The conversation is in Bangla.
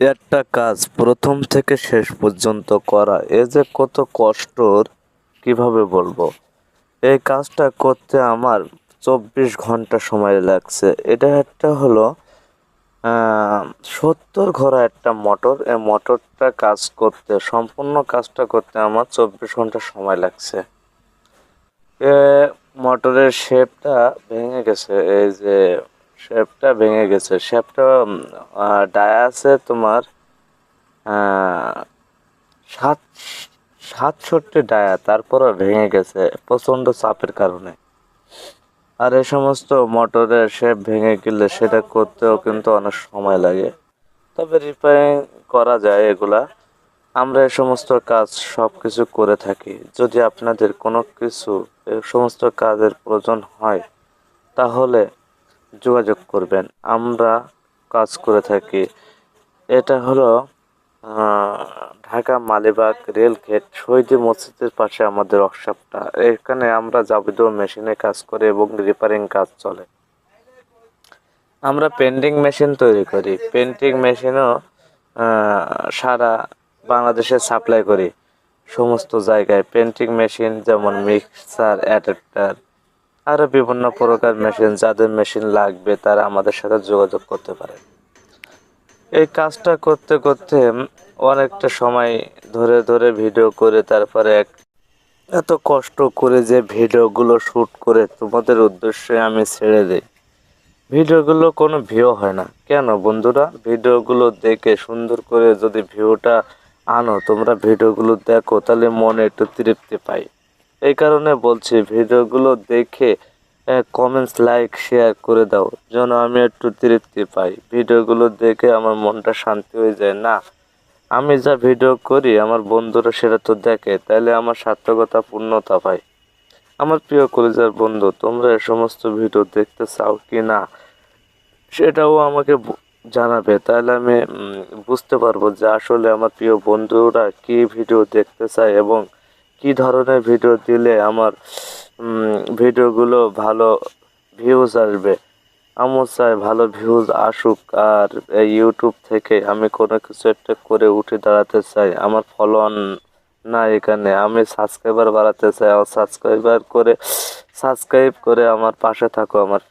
একটা কাজ প্রথম থেকে শেষ পর্যন্ত করা। এ যে কত কষ্টর, কীভাবে বলব? এই কাজটা করতে আমার চব্বিশ ঘণ্টা সময় লাগছে। এটা একটা হলো সত্তর ঘোরা একটা মোটর। এই মোটরটা কাজ করতে, সম্পূর্ণ কাজটা করতে আমার চব্বিশ ঘণ্টা সময় লাগছে। এ মোটরের শেপটা ভেঙে গেছে। এই যে শেপটা ভেঙে গেছে। শেপটা ডায়া আছে তোমার সাত, সাতষট্টি ডায়া, তারপরও ভেঙে গেছে প্রচণ্ড চাপের কারণে। আর এই সমস্ত মোটরের শেপ ভেঙে গেলে সেটা করতেও কিন্তু অনেক সময় লাগে। তবে রিপেয়ারিং করা যায় এগুলা। আমরা এই সমস্ত কাজ সব কিছু করে থাকি। যদি আপনাদের কোনো কিছু এই সমস্ত কাজের প্রয়োজন হয়, তাহলে যোগাযোগ করবেন। আমরা কাজ করে থাকি। এটা হলো ঢাকা মালিবাগ রেল গেট শহীদ মসজিদের পাশে আমাদের ওয়ার্কশপটা। এখানে আমরা যাবতীয় মেশিনে কাজ করি এবং রিপেয়ারিং কাজ চলে। আমরা পেন্টিং মেশিন তৈরি করি। পেন্টিং মেশিনও সারা বাংলাদেশে সাপ্লাই করি। সমস্ত জায়গায় পেন্টিং মেশিন যেমন মিক্সার অ্যাডাপ্টার আরও বিভিন্ন প্রকার মেশিন যাদের মেশিন লাগবে, তারা আমাদের সাথে যোগাযোগ করতে পারে। এই কাজটা করতে করতে অনেকটা সময় ধরে ধরে ভিডিও করে, তারপরে এক এত কষ্ট করে যে ভিডিওগুলো শ্যুট করে তোমাদের উদ্দেশ্যে আমি ছেড়ে দিই। ভিডিওগুলো কোনো ভিউ হয় না। কেন বন্ধুরা? ভিডিওগুলো দেখে সুন্দর করে যদি ভিউটা আনো, তোমরা ভিডিওগুলো দেখো, তাহলে মনে একটু তৃপ্তি পাই। এই কারণে বলছি, ভিডিওগুলো দেখে কমেন্টস লাইক শেয়ার করে দাও, যেন আমি একটু তৃপ্তি পাই। ভিডিওগুলো দেখে আমার মনটা শান্তি হয়ে যায়। না, আমি যা ভিডিও করি, আমার বন্ধুরা সেটা তো দেখে তাহলে আমার সার্থকতা, পূর্ণতা পায়। আমার প্রিয় কলেজের বন্ধু, তোমরা এ সমস্ত ভিডিও দেখতে চাও কি না, সেটাও আমাকে জানাবে। তাহলে আমি বুঝতে পারব যে আসলে আমার প্রিয় বন্ধুরা কি ভিডিও দেখতে চায় এবং কি ধরনের ভিডিও দিলে আমার ভিডিওগুলো ভালো ভিউজ আসবে? আমিও চাই ভালো ভিউজ আসুক আর এই ইউটিউব থেকে আমি কোনো কিছু একটা করে উঠে দাঁড়াতে চাই। আমার ফলোয়ার না এখানে। আমি সাবস্ক্রাইবার বাড়াতে চাই। আমার সাবস্ক্রাইবার করে সাবস্ক্রাইব করে আমার পাশে থাকো আমার।